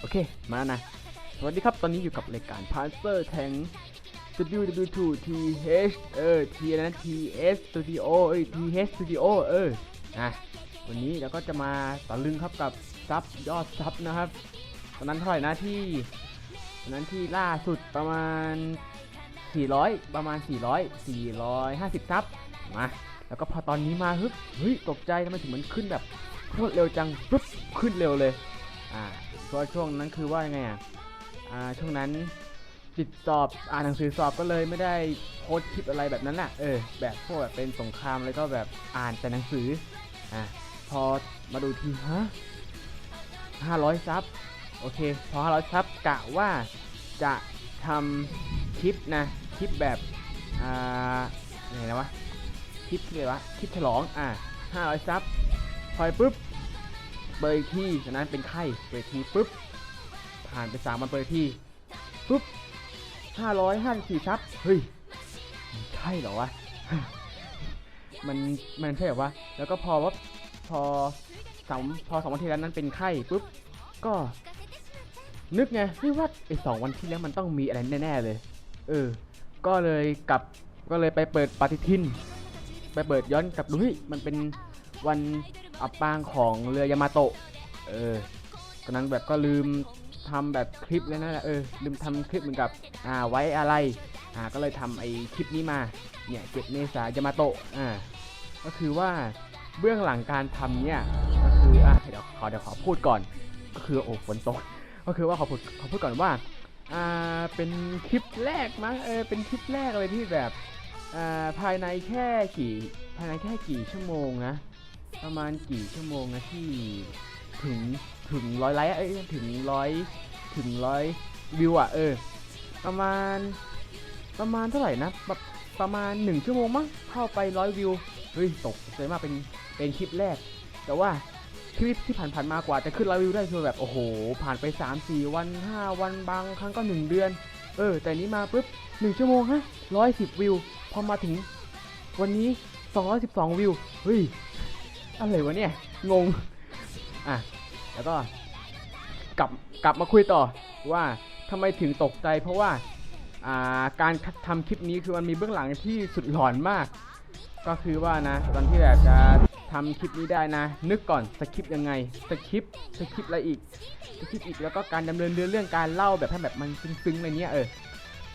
โอเค มาแล้วนะ สวัสดีครับ ตอนนี้อยู่กับรายการ p a s s e r Tank WW2 TH เออ T นะ TS Studio เอ้ย TH Studio เออนะวันนี้เราก็จะมาตะลึงครับกับซับยอดซับนะครับ ตอนนั้นเท่าไหร่นะที่ตอนนั้นที่ล่าสุดประมาณ 400 ประมาณ 400 450 ซับ มา แล้วก็พอตอนนี้มาฮึบเฮ้ย ตกใจทำไมถึงมันขึ้นแบบรวดเร็วจังปึ๊บขึ้นเร็วเลย อ่าเพราะช่วงนั้นคือว่ายังไงอะอ่าช่วงนั้นติดสอบอ่านหนังสือสอบก็เลยไม่ได้โพสต์คลิปอะไรแบบนั้นน่ะเออแบบพวกแบบเป็นสงครามแล้วก็แบบอ่านแต่หนังสืออ่าพอมาดูทีฮะ500ซับโอเค พอ500ซับกะว่าจะทำคลิปนะคลิปแบบอ่าไหนนะวะคลิปเลยวะคลิปฉลองอะห้า500ซับพอยปุ๊บ เปิดอีกที่จากนั้นเป็นไข้เปิดอีกทีปุ๊บผ่านไปสามวันเปิดอีกที่ปุ๊บห้าร้อยห้าสิบสี่ซับเฮ้ยมันใช่เหรอวะมันมันใช่เหรอวะแล้วก็พอว่าพอสองพอสองวันที่แล้วนั้นเป็นไข้ปุ๊บก็นึกไงเฮ้ยว่าไอสองวันที่แล้วมันต้องมีอะไรแน่ๆเลย เออ ก็เลยกลับก็เลยไปเปิดปฏิทิน ไปเปิดย้อนกลับดูเฮ้ยมันเป็นวัน อับปางของเรือยามาโตะเออตอนนั้นแบบก็ลืมทำแบบคลิปแล้วนั่นแหละเออลืมทำคลิปเหมือนกับอ่าไว้อะไรอ่าก็เลยทำไอ้คลิปนี้มาเนี่ยเจ็ดเมษายามาโตะอ่าก็คือว่าเบื้องหลังการทำเนี่ยก็คืออะเดี๋ยวขอเดี๋ยวขอพูดก่อนก็คือโอ้ฝนตกก็คือว่าขอพูดขอพูดก่อนว่าอ่าเป็นคลิปแรกมั้งเออเป็นคลิปแรกเลยที่แบบอ่าภายในแค่กี่ภายในแค่กี่ชั่วโมงนะ ประมาณกี่ชั่วโมงนะที่ถึงถึงร้อยไลค์เอ้ยถึงร้อยถึงร้อยวิวอะเออ ประมาณประมาณเท่าไหร่นะแบบประมาณหนึ่งชั่วโมงมั้งเข้าไปร้อยวิวเฮ้ยตกใจมากเป็นเป็นคลิปแรก แต่ว่าคลิปที่ผ่านๆมากว่าจะขึ้นร้อยวิวได้คือแบบโอ้โห ผ่านไป 3 4 วัน 5 วันบางครั้งก็ 1 เดือน เออ แต่นี้มาปุ๊บ 1 ชั่วโมงฮะร้อยสิบวิว พอมาถึงวันนี้ 212 วิว เฮ้ย อะไรวะเนี่ย งง อะ แล้วก็กลับกลับมาคุยต่อว่าทำไมถึงตกใจ เพราะว่าอ่าการทำคลิปนี้คือมันมีเบื้องหลังที่สุดหลอนมาก ก็คือว่านะ ตอนที่แบบจะทำคลิปนี้ได้นะ นึกก่อนสคริปต์ยังไงสคริปต์สคริปต์อะไรอีกสคริปต์อีกแล้วก็การดำเนินเรื่องเรื่องการเล่าแบบให้แบบมันซึ้งๆอะไรเนี้ยเออ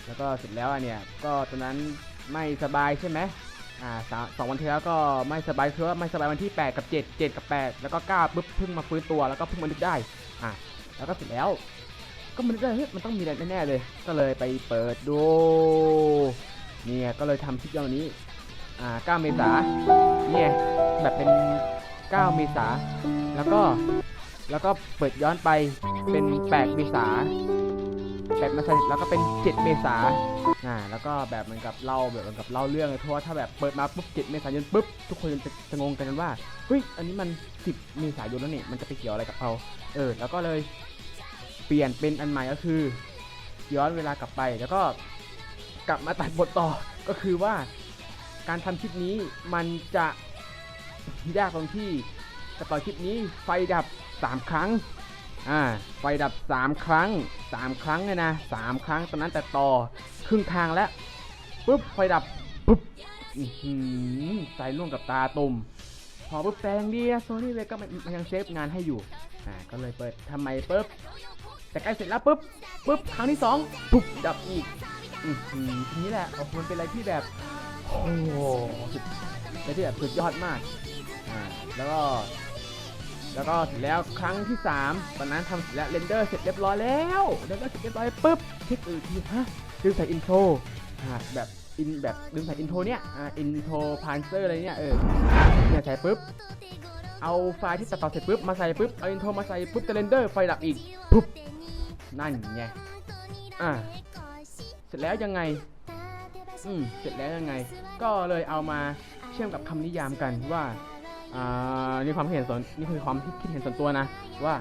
แล้วก็เสร็จแล้วอะเนี่ยก็ตอนนั้นไม่สบายใช่ไหม อ่าสองวันที่แล้วก็ไม่สบายคือว่าไม่สบายวันที่ 8 กับ 7 7 กับ 8 แล้วก็9ปุ๊บเพิ่งมาฟื้นตัวแล้วก็เพิ่งมานึกได้อ่าแล้วก็เสร็จแล้ว ก็มันนึกได้เฮ้ยมันต้องมีอะไรแน่ๆเลย ก็เลยไปเปิดดูเนี่ยก็เลยทำคลิปยาวนี้อ่า9เมษาเนี่ยแบบเป็น 9 เมษาแล้วก็แล้วก็เปิดย้อนไปเป็น 8 เมษา 8เมษาแล้วก็เป็น 7 เมษาอ่าแล้วก็แบบเหมือนกับเล่าแบบเหมือนกับเล่าเรื่องเลยเพราะว่าถ้าแบบเปิดมาปุ๊บ 7 เมษายนปุ๊บ ทุกคนจะจะงงกันว่าเฮ้ยอันนี้มัน 10 เมษายนแล้วนี่มันจะไปเกี่ยวอะไรกับเราเออ แล้วก็เลยเปลี่ยนเป็นอันใหม่ก็คือ ย้อนเวลากลับไปแล้วก็กลับมาตัดบทต่อก็คือว่าการทำคลิปนี้มันจะยากตรงที่จะต่อคลิปนี้ไฟดับ 3 ครั้ง อ่าไฟดับ 3 ครั้ง 3 ครั้งเลยนะ3ครั้งตอนนั้นแต่ต่อครึ่งทางแล้วปุ๊บไฟดับปุ๊บหืมใจร่วงกับตาตุ่มพอปุ๊บแซงดีโซนี่เลยก็มันยังเซฟงานให้อยู่อ่าก็เลยเปิดทำไมปุ๊บแต่ใกล้เสร็จแล้วปุ๊บปุ๊บครั้งที่สองปุ๊บดับอีกอือหือทีนี้แหละโอ้โหมันเป็นอะไรที่แบบโอ้โหสุดเป็นที่แบบสุดยอดมากอ่าแล้วก็ แล้วก็เสร็จแล้วครั้งที่ 3 ตอนนั้นทำเสร็จแล้วเรนเดอร์เสร็จเรียบร้อยแล้วเรนเดอร์เสร็จเรียบร้อยปุ๊บคลิกอีกทีฮะดึงใส่อินโทรแบบอินแบบดึงใส่อินโทรเนี้ยอ่าอินโทรพานเซอร์อะไรเนี้ยเออเนี่ยใส่ปุ๊บเอาไฟล์ที่ตัดต่อเสร็จปุ๊บมาใส่ปุ๊บเอาอินโทรมาใส่ปุ๊บจะเรนเดอร์ไฟดับอีกปุ๊บนั่นไงอ่าเสร็จแล้วยังไงอืมเสร็จแล้วยังไง ก็เลยเอามาเชื่อมกับคำนิยามกันว่า อ่านี่ความคิดเห็นส่วนนี่คือความคิดเห็นส่วนตัวนะ ว่า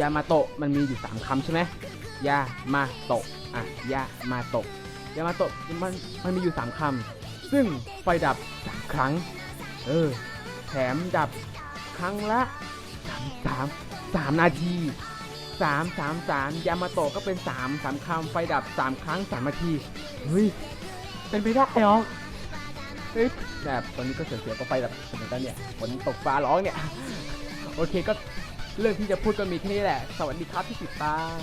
ยามาโตะมันมีอยู่3คำใช่ไหมยามาโตะอะยามาโตะยามาโตะมันมันมีอยู่3คำซึ่งไฟดับ3ครั้ง เออแถมดับครั้งละ3 3 3นาทีสามสามสามยามาโตะก็เป็นสามสามคำไฟดับสามครั้งสามนาทีเฮ้ยเป็นไปได้เหรอ เฮ้ยแบบตอนนี้ก็เสียเสียก็ไฟแบบเหมือนกันเนี่ยฝนตกฟ้าร้องเนี่ย โอเคก็เรื่องที่จะพูดก็มีแค่นี้แหละ สวัสดีครับที่ติดตาม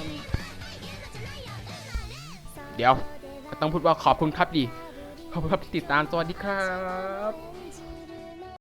เดี๋ยว ต้องพูดว่าขอบคุณครับดี ขอบคุณครับที่ติดตาม สวัสดีครับ